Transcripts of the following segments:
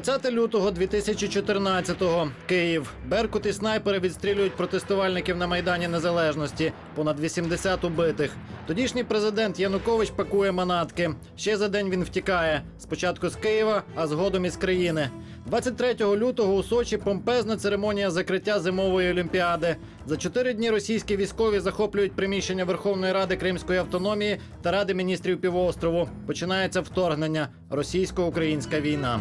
20 лютого 2014-го. Київ. Беркут і снайпери відстрілюють протестувальників на Майдані Незалежності. Понад 80 убитих. Тодішній президент Янукович пакує манатки. Ще за день він втікає. Спочатку з Києва, а згодом із країни. 23 лютого у Сочі помпезна церемонія закриття зимової олімпіади. За чотири дні російські військові захоплюють приміщення Верховної Ради Кримської автономії та Ради міністрів півострову. Починається вторгнення. Російсько-українська війна.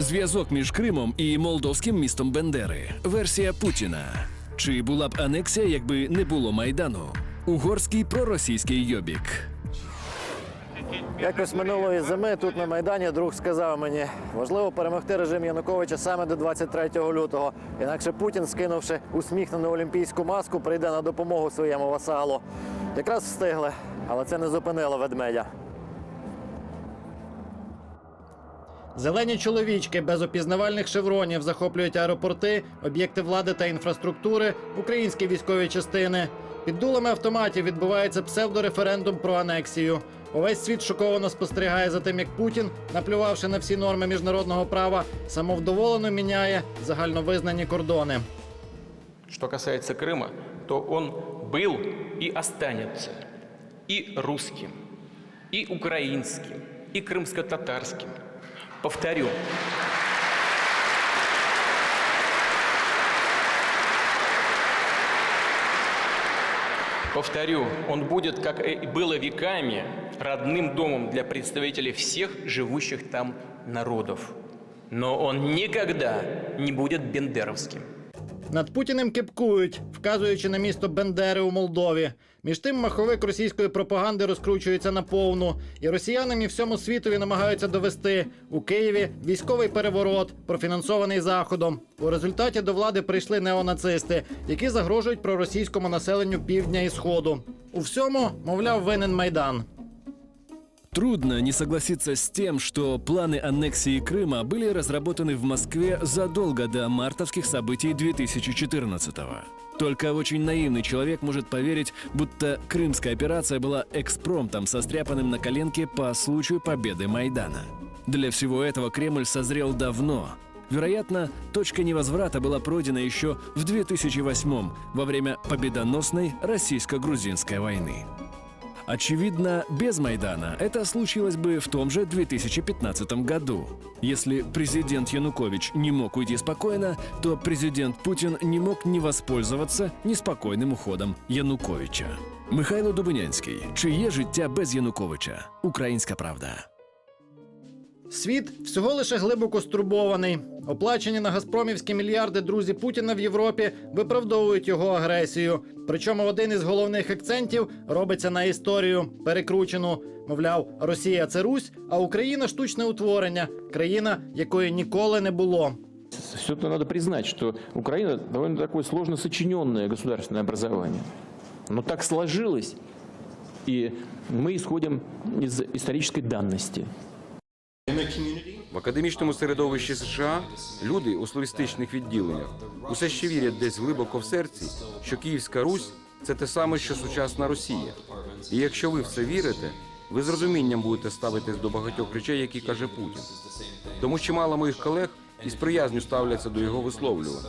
Зв'язок між Кримом і молдовським містом Бендери. Версія Путіна. Чи була б анексія, якби не було майдану? Угорський проросійський йобік. Якось минулої зими тут на майдані друг сказав мені, важливо перемогти режим Януковича саме до 23 лютого. Інакше Путін, скинувши усміхнену олімпійську маску, прийде на допомогу своєму васалу. Якраз встигли, але це не зупинило ведмедя. Зелені чоловічки без опізнавальних шевронів захоплюють аеропорти, об'єкти влади та інфраструктури, українські військові частини. Під дулами автоматів відбувається псевдореферендум про анексію. Увесь світ шоковано спостерігає за тим, як Путін, наплювавши на всі норми міжнародного права, самовдоволено міняє загальновизнані кордони. Что касается Крыма, то он был и останется и русским, и украинским, и крымско-татарским. Повторю, повторю, он будет, как и было веками, родным домом для представителей всех живущих там народов. Но он никогда не будет бендеровским. Над Путіним кипкують, вказуючи на місто Бендери у Молдові. Між тим маховик російської пропаганди розкручується наповну, і росіянам і всьому світові намагаються довести у Києві військовий переворот, профінансований заходом. У результаті до влади прийшли неонацисти, які загрожують проросійському населенню півдня і сходу. У всьому, мовляв, винен майдан. Трудно не согласиться с тем, что планы аннексии Крыма были разработаны в Москве задолго до мартовских событий 2014-го. Только очень наивный человек может поверить, будто крымская операция была экспромтом, состряпанным на коленке по случаю победы Майдана. Для всего этого Кремль созрел давно. Вероятно, точка невозврата была пройдена еще в 2008 во время победоносной российско-грузинской войны. Очевидно, без Майдана это случилось бы в том же 2015 году. Если президент Янукович не мог уйти спокойно, то президент Путин не мог не воспользоваться неспокойним уходом Януковича. Михайло Дубинянський. Чиє життя без Януковича? Українська правда. Світ всього лише глибоко стурбований. Оплачені на газпромівські мільярди друзі Путіна в Європі виправдовують його агресію. Причому один із головних акцентів робиться на історію перекручену. Мовляв, Росія це Русь, а Україна штучне утворення, країна, якої ніколи не було. Все-таки надо признать, что Украина довольно такое сложно сочиненное государственное образование. Но так сложилось, и мы исходим из исторической данности. В академічному середовищі США люди у словістичних відділеннях усе ще вірять десь глибоко в серці, що Київська Русь це те саме, що сучасна Росія. І якщо ви в це вірите, ви з розумінням будете ставитись до багатьох речей, які каже Путін. Тому чимало моїх колег із приязню ставляться до його висловлювань.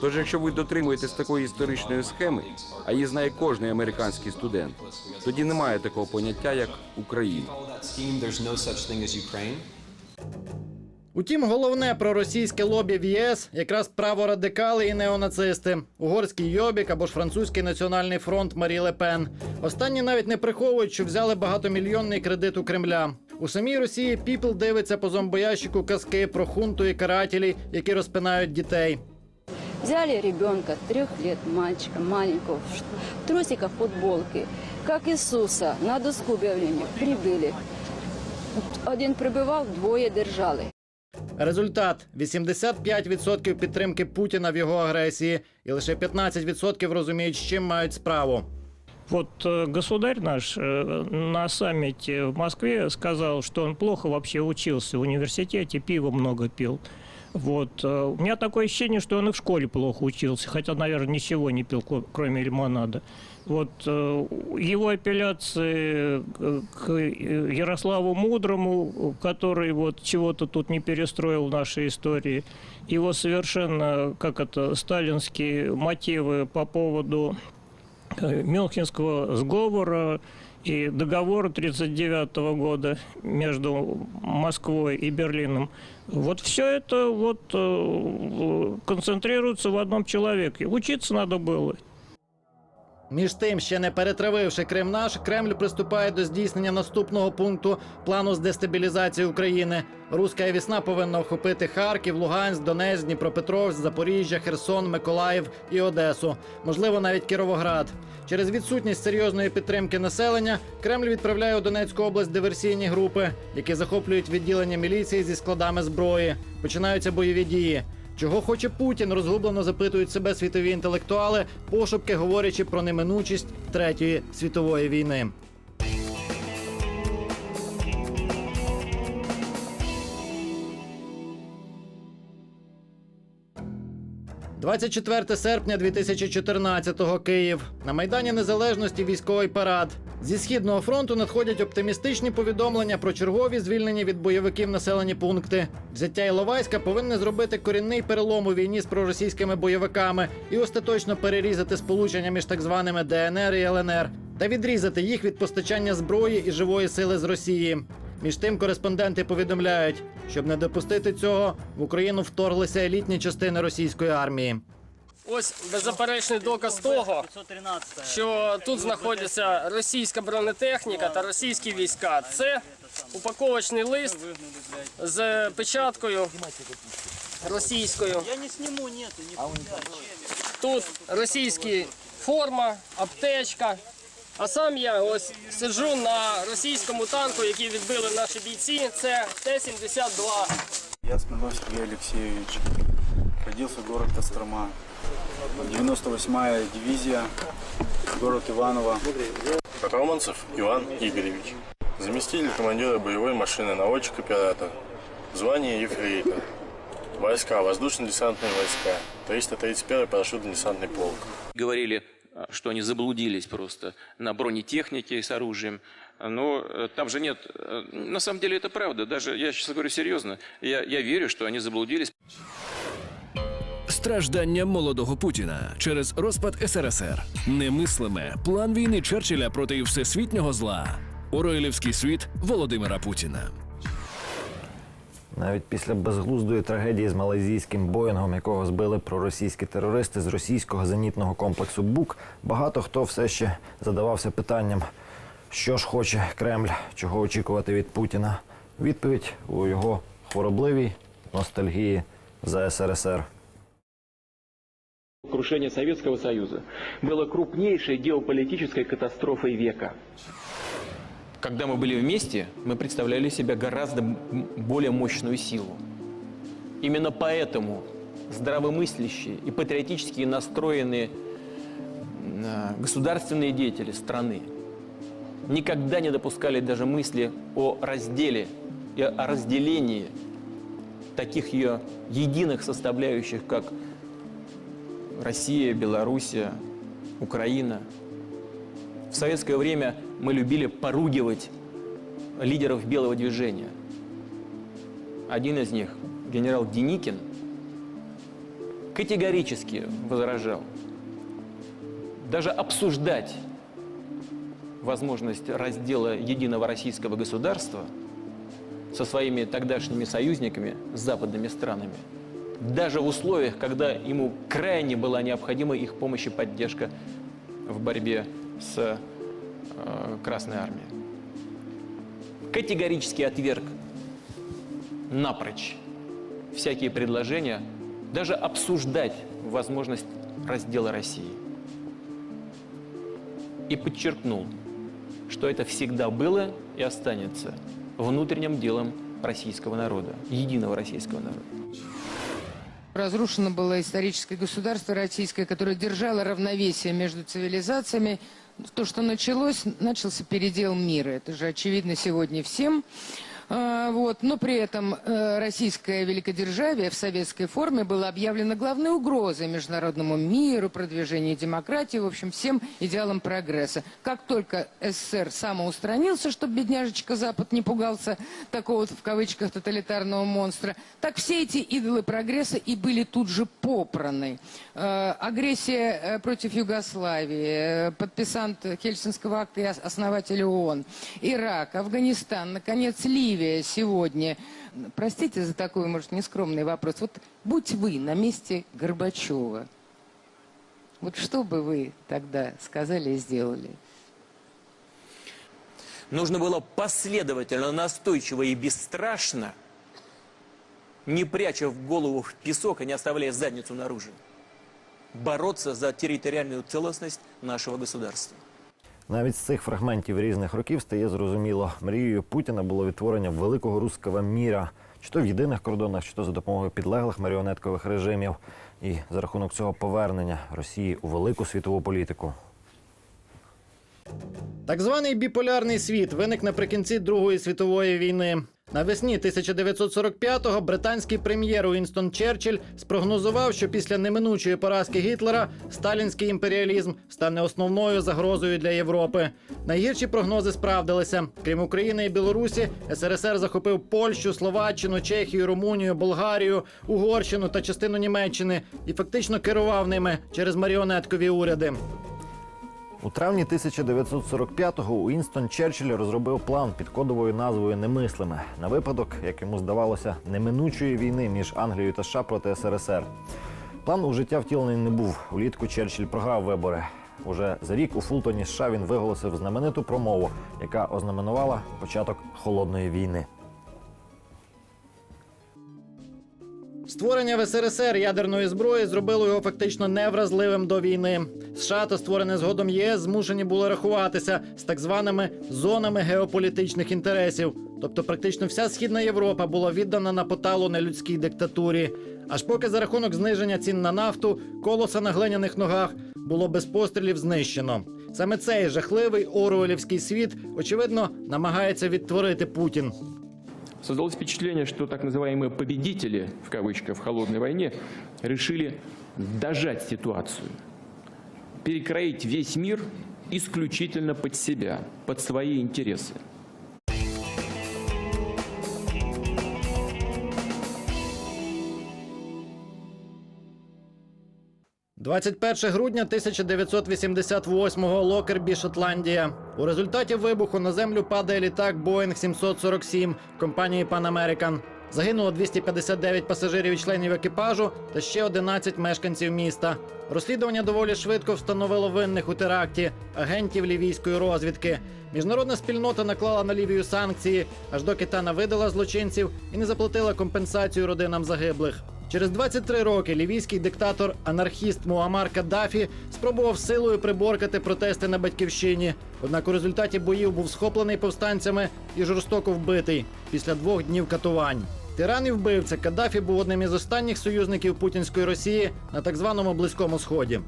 Тож, якщо ви дотримуєтесь такої історичної схеми, а її знає кожний американський студент, тоді немає такого поняття, як Україна. Утім, головне про російське лобі в ЄС якраз праворадикали і неонацисти, угорський Йобік або ж французький національний фронт Марі Ле Пен. Останні навіть не приховують, що взяли багатомільйонний кредит у Кремля. У самій Росії Піпл дивиться по зомбоящику казки про хунту і карателі, які розпинають дітей. Взяли ребенка трех лет, мальчика маленького, в футболке, как Иисуса, на доску объявления прибыли. Один прибивав, двоє держали. Результат 85% підтримки Путіна в його агресії, і лише 15% розуміють, з чим мають справу. Вот э, государь наш э, на саммите в Москве сказал, что он плохо вообще учился в университете, пиво много пил. Вот. э, У меня такое ощущение, что он и в школе плохо учился, хотя, наверное, ничего не пил, ко- кроме лимонада. Вот э, его апелляции э, к э, Ярославу Мудрому, который вот чего-то тут не перестроил в нашей истории, его совершенно, как это, сталинские мотивы по поводу э, Мюнхенского сговора и договора 1939 года между Москвой и Берлином. Вот все это вот э, концентрируется в одном человеке. Учиться надо было. між тим, ще не перетравивши Крим наш, Кремль приступає до здійснення наступного пункту плану з дестабілізації України. Руська весна повинна охопити Харків, Луганськ, Донецьк, Дніпропетровськ, Запоріжжя, Херсон, Миколаїв і Одесу. Можливо, навіть Кіровоград. Через відсутність серйозної підтримки населення Кремль відправляє у Донецьку область диверсійні групи, які захоплюють відділення міліції зі складами зброї. Починаються бойові дії. Чого хоче Путін, розгублено запитують себе світові інтелектуали, пошепки говорячи про неминучість третьої світової війни. «24 серпня 2014-го, Київ. На Майдані Незалежності військовий парад. Зі Східного фронту надходять оптимістичні повідомлення про чергові звільнені від бойовиків населені пункти. Взяття Іловайська повинне зробити корінний перелом у війні з проросійськими бойовиками і остаточно перерізати сполучення між так званими ДНР і ЛНР та відрізати їх від постачання зброї і живої сили з Росії. Між тим, кореспонденти повідомляють, щоб не допустити цього, в Україну вторглися елітні частини російської армії. Ось беззаперечний доказ того, що тут знаходиться російська бронетехніка та російські війська. Це упаковочний лист з печаткою російською. Тут російська форма, аптечка. А сам я ось сиджу на російському танку, який відбили наші бійці. Це Т-72. Я Смирнов Сергей Алексеевич. Родился город Кострома. 98-я дивизия, город Иваново. Романцев Иван Игоревич. Заместитель командира боевой машины, наводчик-оператор. Звание ефрейтор. Войска, воздушно-десантные войска. 331-й парашютно-десантный полк. Говорили, а, что они заблудились просто на бронетехнике с оружием. Но э, там же нет... э, На самом деле это правда. Даже, я сейчас говорю серьезно, я, я верю, что они заблудились. Страждання молодого Путіна через розпад СРСР. Немислиме план війни Черчилля проти всесвітнього зла. Оройлівський світ Володимира Путіна. Навіть після безглуздої трагедії з малайзійським боїнгом, якого збили проросійські терористи з російського зенітного комплексу БУК, багато хто все ще задавався питанням, що ж хоче Кремль, чого очікувати від Путіна. Відповідь у його хворобливій ностальгії за СРСР. Крушение Советского Союза было крупнейшей геополитической катастрофой века. Когда мы были вместе, мы представляли себя гораздо более мощную силу. Именно поэтому здравомыслящие и патриотически настроенные м, государственные деятели страны никогда не допускали даже мысли о разделе и о разделении таких ее единых составляющих, как Россия, Белоруссия, Украина. В советское время мы любили поругивать лидеров белого движения. Один из них, генерал Деникин, категорически возражал. Даже обсуждать возможность раздела единого российского государства со своими тогдашними союзниками, с западными странами, даже в условиях, когда ему крайне была необходима их помощь и поддержка в борьбе с э, Красной Армией. Категорически отверг напрочь всякие предложения даже обсуждать возможность раздела России. И подчеркнул, что это всегда было и останется внутренним делом российского народа, единого российского народа. Разрушено было историческое государство российское, которое держало равновесие между цивилизациями. То, что началось, начался передел мира. Это же очевидно сегодня всем. А, Вот. Но при этом э, российское великодержавие в советской форме было объявлено главной угрозой международному миру, продвижению демократии, в общем, всем идеалам прогресса. Как только СССР самоустранился, чтобы бедняжечка Запад не пугался такого, в кавычках, тоталитарного монстра, так все эти идолы прогресса и были тут же попраны. Э, Агрессия э, против Югославии, подписант Хельсинского акта и ос- основатель ООН, Ирак, Афганистан, наконец, Ливия сегодня. Простите за такой, может, нескромный вопрос. Вот будь вы на месте Горбачева, вот что бы вы тогда сказали и сделали? Нужно было последовательно, настойчиво и бесстрашно, не пряча в голову в песок и не оставляя задницу наружу, бороться за территориальную целостность нашего государства. Навіть з цих фрагментів різних років стає зрозуміло, мрією Путіна було відтворення великого руського міра, чи то в єдиних кордонах, чи то за допомогою підлеглих маріонеткових режимів, і за рахунок цього повернення Росії у велику світову політику. Так званий біполярний світ виник наприкінці Другої світової війни. Навесні 1945-го британський прем'єр Уінстон Черчилль спрогнозував, що після неминучої поразки Гітлера сталінський імперіалізм стане основною загрозою для Європи. Найгірші прогнози справдилися. Крім України і Білорусі, СРСР захопив Польщу, Словаччину, Чехію, Румунію, Болгарію, Угорщину та частину Німеччини і фактично керував ними через маріонеткові уряди. У травні 1945-го Уінстон Черчилль розробив план під кодовою назвою Немислиме на випадок, як йому здавалося, неминучої війни між Англією та США проти СРСР. План у життя втілений не був. Улітку Черчилль програв вибори. Уже за рік у Фултоні США він виголосив знамениту промову, яка ознаменувала початок холодної війни. Створення в СРСР ядерної зброї зробило його фактично невразливим до війни. США та створене згодом ЄС змушені були рахуватися з так званими зонами геополітичних інтересів. Тобто, практично вся східна Європа була віддана на поталу нелюдській диктатурі. Аж поки за рахунок зниження цін на нафту колоса на глиняних ногах було без пострілів знищено. Саме цей жахливий оруелівський світ, очевидно, намагається відтворити Путін. Создалось впечатление, что так называемые победители, в кавычках, в холодной войне, решили дожать ситуацию, перекроить весь мир исключительно под себя, под свои интересы. 21 грудня 1988-го Локербі, Шотландія. У результаті вибуху на землю падає літак Boeing 747 компанії Pan American. Загинуло 259 пасажирів і членів екіпажу та ще 11 мешканців міста. Розслідування доволі швидко встановило винних у теракті агентів лівійської розвідки. Міжнародна спільнота наклала на Лівію санкції, аж доки та не видала злочинців і не заплатила компенсацію родинам загиблих. Через 23 роки лівійський диктатор анархіст Муаммар Каддафі спробував силою приборкати протести на батьківщині. Однак у результаті боїв був схоплений повстанцями і жорстоко вбитий після двох днів катувань. Тиран і вбивця Каддафі був одним із останніх союзників путінської Росії на так званому близькому сході.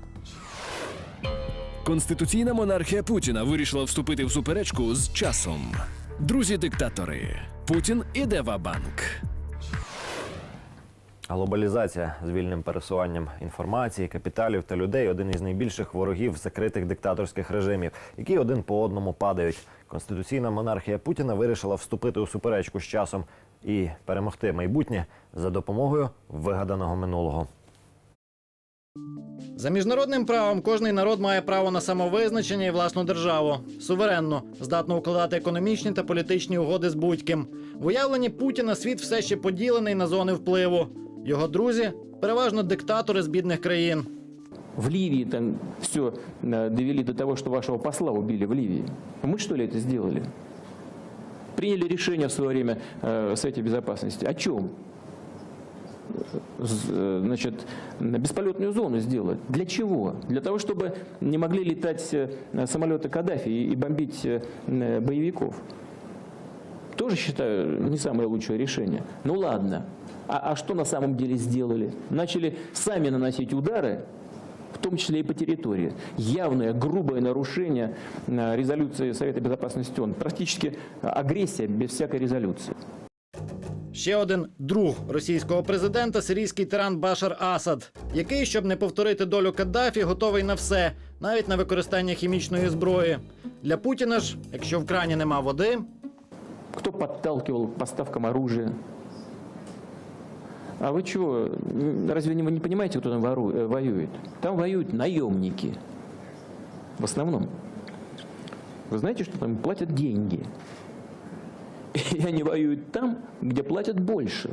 Конституційна монархія Путіна вирішила вступити в суперечку з часом. Друзі-диктатори, Путін іде в банк Глобалізація з вільним пересуванням інформації, капіталів та людей один із найбільших ворогів закритих диктаторських режимів, які один по одному падають. Конституційна монархія Путіна вирішила вступити у суперечку з часом і перемогти майбутнє за допомогою вигаданого минулого. За міжнародним правом кожний народ має право на самовизначення і власну державу, суверенно, здатно укладати економічні та політичні угоди з будь-ким. В уявленні Путіна світ все ще поділений на зони впливу. Його друзі переважно диктатори з бідних країн. В Ливии там все довели до того, что вашего посла убили в Ливии. Мы что ли это сделали? Приняли решение в свое время э, в Совете Безопасности. О чем? З- э, Значит, бесполетную зону сделать. Для чего? Для того, чтобы не могли летать э, самолеты Каддафи и и бомбить э, э, боевиков. Тоже считаю не самое лучшее решение. Ну ладно. А, а что на самом деле сделали? Начали сами наносить удары, в том числе и по территории. Явное, грубое нарушение э, резолюции Совета Безопасности ООН. Практически агрессия без всякой резолюции. Ще один друг російського президента сирійський тиран Башар Асад, який, щоб не повторити долю Каддафі, готовий на все, навіть на використання хімічної зброї. Для Путіна ж, якщо в крані нема води, Кто подталкивал к поставкам оружия? А вы чего, м, разве не- вы не понимаете, кто там вору- э, воюет? Там воюют наемники. В основном. Вы знаете, что там платят деньги? И они воюют там, где платят больше.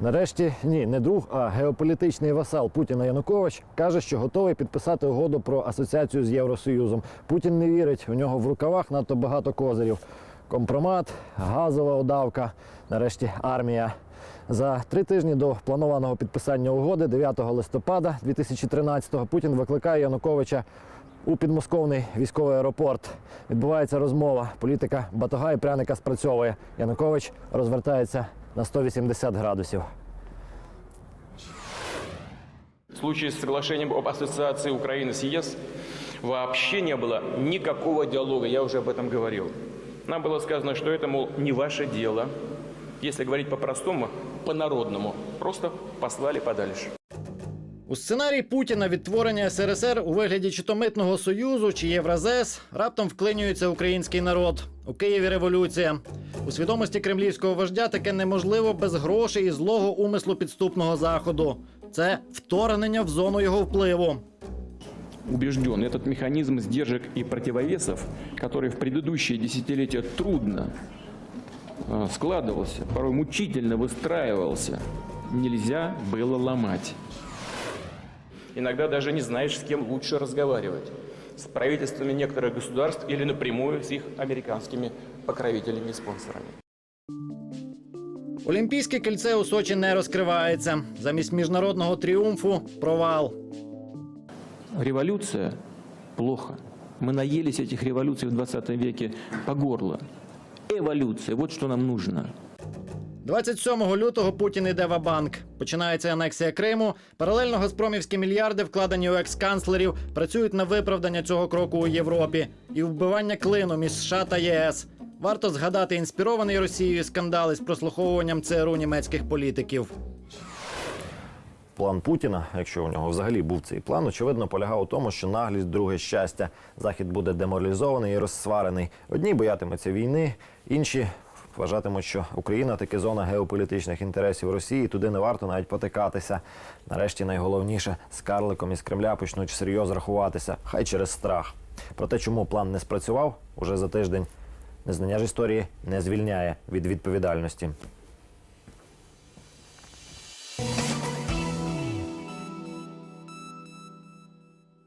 Нарешті ні, не друг, а геополітичний васал Путіна Янукович каже, що готовий підписати угоду про асоціацію з Євросоюзом. Путін не вірить, у нього в рукавах надто багато козирів. Компромат, газова удавка, нарешті армія. За три тижні до планованого підписання угоди, 9 листопада 2013-го, Путін викликає Януковича у підмосковний військовий аеропорт. Відбувається розмова. Політика батога і пряника спрацьовує. Янукович розвертається на 180 градусів. В случае с соглашением об ассоциации Украины с ЕС вообще не было никакого диалога, я уже об этом говорил. Нам было сказано, что это, мол, не ваше дело. Если говорить по-простому, по-народному, просто послали подальше. У сценарій Путіна відтворення СРСР у вигляді чи то митного союзу, чи Євразес раптом вклинюється український народ. У Києві революція. У свідомості кремлівського вождя таке неможливо без грошей і злого умислу підступного заходу. Це вторгнення в зону його впливу. убежден, этот механизм сдержек и противовесов, который в предыдущие десятилетия трудно э, складывался, порой мучительно выстраивался, нельзя было ломать. Иногда даже не знаешь, с кем лучше разговаривать. С правительствами некоторых государств или напрямую с их американскими покровителями и спонсорами. Олімпійське кільце у Сочі не розкривається. Замість міжнародного тріумфу провал. Революция плохо. Мы наелись этих революций в 20 веке по горло. Эволюция, вот что нам нужно. 27 лютого Путін іде в банк. Починається анексія Криму. Паралельно газпромівські мільярди, вкладені у екс-канцлерів, працюють на виправдання цього кроку у Європі і вбивання клину між США та ЄС. Варто згадати інспірований Росією скандали з прослуховуванням ЦРУ німецьких політиків. План Путіна, якщо у нього взагалі був цей план, очевидно, полягав у тому, що наглість друге щастя. Захід буде деморалізований і розсварений. Одні боятимуться війни, інші вважатимуть, що Україна таки зона геополітичних інтересів Росії. Туди не варто навіть потикатися. Нарешті найголовніше з карликом із Кремля почнуть серйозно рахуватися, хай через страх. Про те, чому план не спрацював, уже за тиждень незнання ж історії не звільняє від відповідальності.